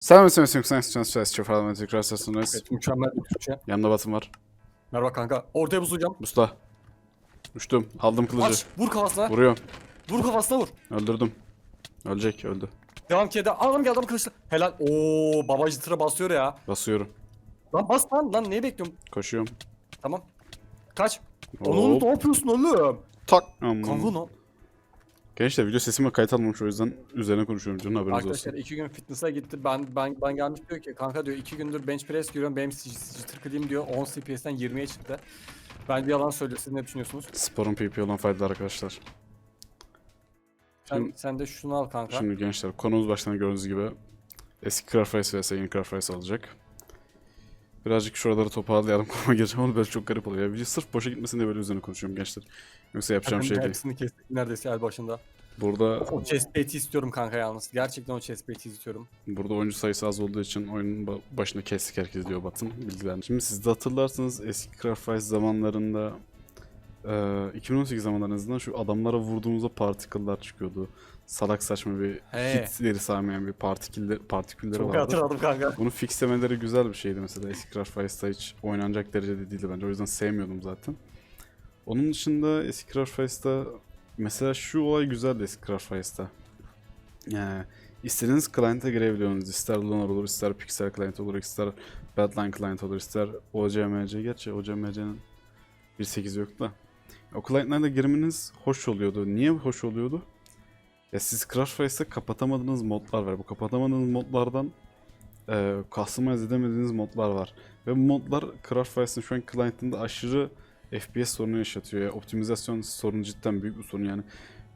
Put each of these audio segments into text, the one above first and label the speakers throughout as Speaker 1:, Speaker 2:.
Speaker 1: Selam ve istiyorum. Sen ses çok falan tekrar sesiniz.
Speaker 2: Evet, mükemmel bir Türkçe.
Speaker 1: Batım var.
Speaker 2: Merhaba kanka. Ortaya buzlayacağım.
Speaker 1: Musta. Uçtum. Aldım kılıcı.
Speaker 2: Aç. Vur kafasına.
Speaker 1: Vuruyorum.
Speaker 2: Vur kafasına vur.
Speaker 1: Öldürdüm. Ölecek. Öldü.
Speaker 2: Devam ki de. Adam geldi adam kılıçla. Helal. Oo baba jitıra basıyor ya.
Speaker 1: Basıyorum.
Speaker 2: Lan bas lan. Lan neyi bekliyorum?
Speaker 1: Koşuyorum.
Speaker 2: Tamam. Kaç. Onu
Speaker 1: Hop.
Speaker 2: ne yapıyorsun oğlum?
Speaker 1: Tak.
Speaker 2: Kanka ne?
Speaker 1: Gençler video sesime kayıt almamış o yüzden üzerine konuşuyorum. Canım haberiniz
Speaker 2: Arkadaşlar
Speaker 1: olsun.
Speaker 2: iki gün fitness'a gitti. Ben ben ben gelmiş diyor ki kanka diyor iki gündür bench press görüyorum. Benim clean diyor 10 CPS'ten 20'ye çıktı. Ben bir yalan söylüyor. Siz ne düşünüyorsunuz?
Speaker 1: Sporun PP olan faydaları arkadaşlar.
Speaker 2: Sen,
Speaker 1: Şimdi-
Speaker 2: sen de şunu al kanka.
Speaker 1: Şimdi gençler konumuz baştan gördüğünüz gibi eski Craft Race vs yeni Craft Race olacak. Birazcık şuraları toparlayalım konuma gireceğim ama böyle çok garip oluyor. Ya. Video sırf boşa gitmesin diye böyle üzerine konuşuyorum gençler. Yoksa yapacağım şey değil.
Speaker 2: Hepsini kestik neredeyse el başında.
Speaker 1: Burada
Speaker 2: O chest plate'i istiyorum kanka yalnız. Gerçekten o chest plate'i istiyorum.
Speaker 1: Burada oyuncu sayısı az olduğu için oyunun ba- başına kestik herkes diyor Batın bilgilerini. Şimdi siz de hatırlarsınız eski Craft Rise zamanlarında eee 2018 zamanlarınızdan şu adamlara vurduğumuzda partiküller çıkıyordu. Salak saçma bir
Speaker 2: He.
Speaker 1: hitleri saymayan bir partiküller, partikülleri
Speaker 2: Çok
Speaker 1: vardı.
Speaker 2: hatırladım kanka.
Speaker 1: Bunu fixlemeleri güzel bir şeydi mesela eski Craft Rice'da hiç oynanacak derecede değildi bence o yüzden sevmiyordum zaten. Onun dışında eski Craft Rice'da mesela şu olay güzeldi eski Craft Rice'da. Yani istediğiniz client'e girebiliyorsunuz. İster Lunar olur, ister Pixel client olur, ister Badline client olur, ister OCMC. Gerçi OCMC'nin 1.8 yok da. O client'larda girmeniz hoş oluyordu. Niye hoş oluyordu? Ya siz Crash Race'te kapatamadığınız modlar var. Bu kapatamadığınız modlardan e, customize edemediğiniz modlar var. Ve bu modlar Crash Race'ın şu an client'ında aşırı FPS sorunu yaşatıyor. Ya, optimizasyon sorunu cidden büyük bir sorun yani.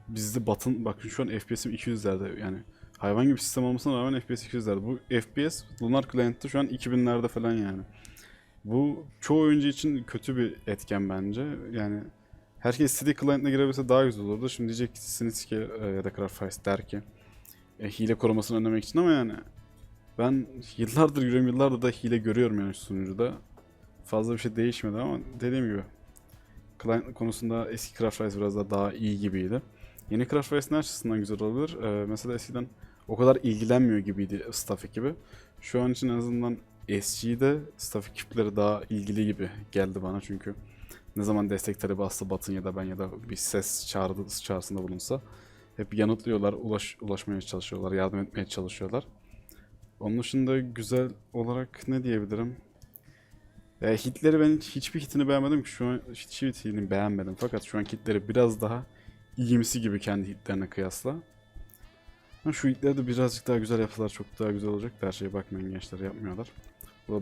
Speaker 1: Bizde batın bakın şu an FPS'im 200'lerde yani hayvan gibi sistem olmasına rağmen FPS 200'lerde. Bu FPS Lunar Client'te şu an 2000'lerde falan yani. Bu çoğu oyuncu için kötü bir etken bence. Yani herkes istediği client'ine girebilse daha güzel olurdu. Şimdi diyeceksiniz ki e, ya da Craft Race der ki e, hile korumasını önlemek için ama yani ben yıllardır görüyorum, yıllardır da hile görüyorum yani sunucuda. Fazla bir şey değişmedi ama dediğim gibi client konusunda eski Craft Race biraz daha, daha iyi gibiydi. Yeni Craft Race ne açısından güzel olabilir? Ee, mesela eskiden o kadar ilgilenmiyor gibiydi staff ekibi. Şu an için en azından SG'de staff ekipleri daha ilgili gibi geldi bana çünkü ne zaman destek talebi bastı Batın ya da ben ya da bir ses çağrı, çağrısında bulunsa hep yanıtlıyorlar, ulaş, ulaşmaya çalışıyorlar, yardım etmeye çalışıyorlar. Onun dışında güzel olarak ne diyebilirim? Ya hitleri ben hiçbir hitini beğenmedim ki şu an hiçbir hitini beğenmedim. Fakat şu an hitleri biraz daha iyimsi gibi kendi hitlerine kıyasla. Şu hitleri de birazcık daha güzel yapsalar çok daha güzel olacak da her şeye bakmayın gençler yapmıyorlar.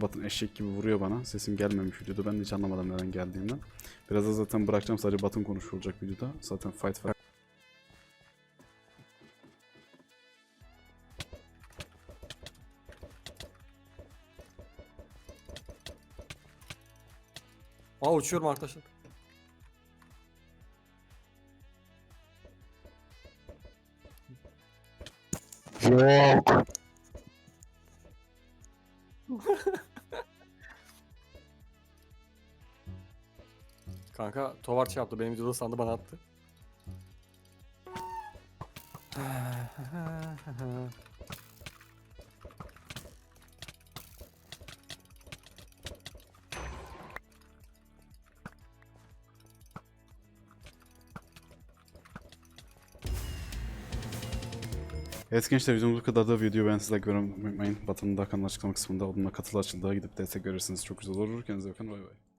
Speaker 1: Batın eşek gibi vuruyor bana. Sesim gelmemiş videoda. Ben de hiç anlamadım neden geldiğinden. Biraz da zaten bırakacağım sadece Batın konuşulacak videoda. Zaten fight var.
Speaker 2: Aa uçuyorum arkadaşlar.
Speaker 3: Yok.
Speaker 2: Kanka Tovar şey yaptı. Benim videoda sandı bana attı.
Speaker 1: Evet gençler videomuz bu kadar da video ben size görmeyi unutmayın. Batının da kanal açıklama kısmında onunla katıl açıldığı gidip destek görürseniz çok güzel olur. Kendinize bakın bay bay.